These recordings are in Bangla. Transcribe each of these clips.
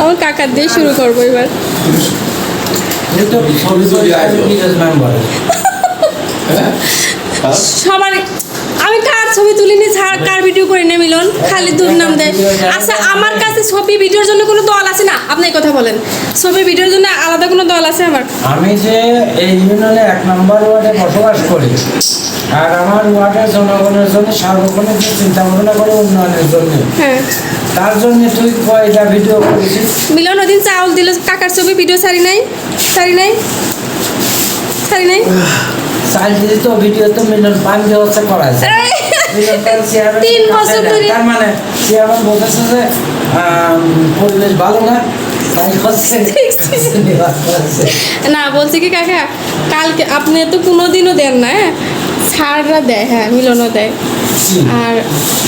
আমার কাকার দিয়ে শুরু করব এবার। সবার আমি কার ছবি তুলিনি? কার ভিডিও করে নে মিলন খালি দুধ নাম দেয়। আচ্ছা আমার কাছে ছবি ভিডিওর জন্য কোনো দল আছে না? বলেন। ছবি ভিডিওর জন্য আলাদা কোনো দল আছে আমার আমি যে এই ইউনিয়নে এক নম্বর ওয়ার্ডে বসবাস করি আর আমার ওয়ার্ডের জনগণের জন্য সার্বক্ষণিক যে চিন্তা ভাবনা করে উন্নয়নের জন্য। হ্যাঁ। তার জন্য তুই কয়টা ভিডিও করেছিস? মিলন ওদিন চাউল দিল কাকার ছবি ভিডিও সারি নাই? সারি নাই? সারি নাই? চাল দিদি তো ভিডিও তো মিলন পান ব্যবস্থা করা আছে তিন বছর ধরে- তার মানে সে চেয়ারম্যান বলতেছে যে পরিবেশ ভালো না। না বলছি কি কাকা কালকে আপনি তো কোনোদিনও দেন না হ্যাঁ? ছাড়রা দেয় হ্যাঁ মিলনও দেয়। আর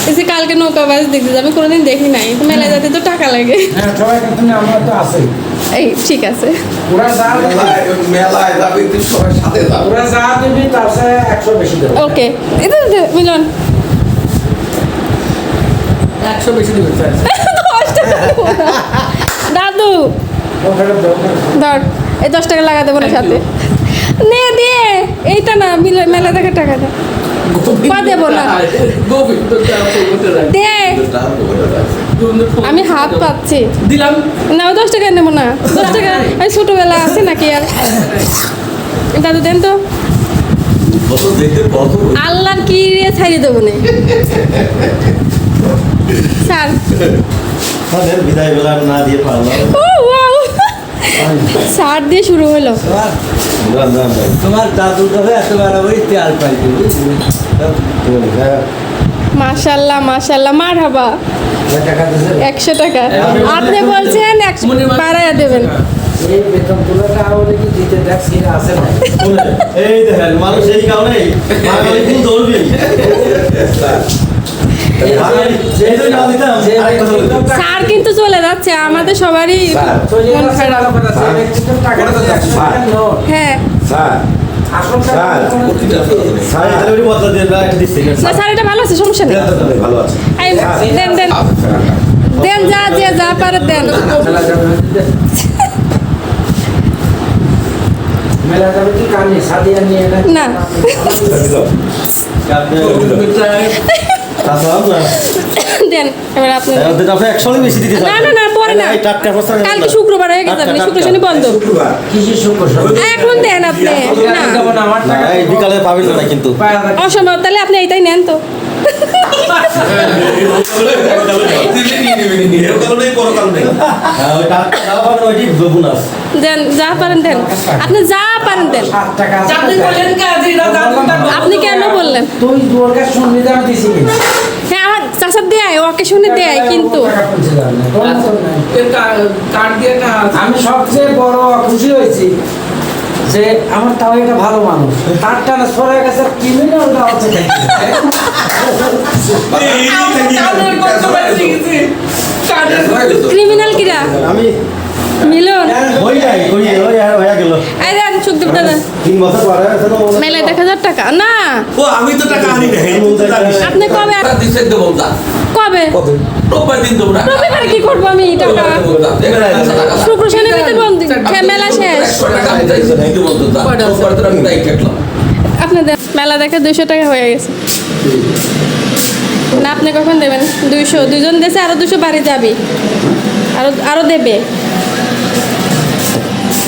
এই যে কালকে নৌকাবাজ দেখতে যাবে কোনোদিন দেখি নাই তো মেলায় যেতে তো টাকা লাগে। হ্যাঁ সবাই কিন্তু আমরা তো আছে। এই ঠিক আছে। ওকে এটা মিলন। একশো বেশি দিবে দাদু ধর এই দশ টাকা লাগা দেবো না সাথে। নে দে এইটা না মিলে- মেলা দেখা টাকা দে। পা দেবো না। দে। আমি হাত পাচ্ছি দিলাম। না দশ টাকা নেব না। দশ টাকা আমি ছোটোবেলা আছে নাকি আর? দাদু দেন তো। আল্লাহর কি ছাড়িয়ে দেবো না। স্যার তাদের বিদায় বেলা না দিয়ে পারলাম। সার দিয়ে শুরু হলো। তোমার দাদুর কাছে এত বাড়াবাড়ি তেল হ্যাঁ, মাশাল্লাহ মাশাল্লাহ মার হাবা একশো টাকা। আপনি বলছেন একশো বাড়াইয়া দেবেন। এই দেখেন মানুষ এই কারণে স্যার কিন্তু চলে যাচ্ছে আমাদের সবারই মন খারাপ। হ্যাঁ। স্যার। এটা ভালো আছে সমস্যা নেই। ভালো আছে। দেন দেন। দেন যা যে যা পারে দেন। না। দেন এবার আপনি আপনি আপনি একশোই বেশি দিতে না না না পরে না। এই টাটকা প্রস্তাব নেবেন কালকে শুক্রবার হয়ে গেছে আপনি শুক্র শনি বন্ধ। এখন দেন আপনি না বিকালে পাবেন না কিন্তু। অসম্ভব তাহলে আপনি এইটাই নেন তো। হ্যাঁ, দেন যা পারেন দেন। আপনি যা পারেন দেন। সাত টাকা আছে। চাকরি করলেন কাজে না দাদুটা আপনি কেন বললেন তুই কাছে শুনবি যে দিছি হ্যাঁ আমার চাচার দেয় ওকে শুনে দেয় কিন্তু না আমি সবচেয়ে বড় খুশি হয়েছি যে আমার তাও একটা ভালো মানুষ। তার টানা সরে গেছে কার্ডের ক্রিমিনাল কিরা? আমি মিলন? ওই যাই কই ওই হয়ে গেল। এই দেন সুখদেব দাদা মেলায় এক হাজার টাকা? না। ও আমি তো টাকা আনি জানিস। আপনি কবে দিছে দেবো কবে? রোববার দিন দেবো না রবিবারে কি করব আমি এই টাকা? শুক্র বন্ধ মেলা শেষ। না। আপনাদের মেলা দেখে দুইশো টাকা হয়ে গেছে। না আপনি কখন দেবেন? দুইশো দুজন দেশে আরও দুশো বাড়ি যাবে। আরও আরও দেবে।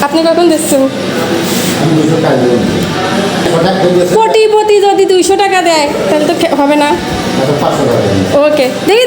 আপনি কখন দিচ্ছেন? কোটি পতি যদি দুইশো টাকা দেয় তাহলে তো হবে না। ওকে দেখি।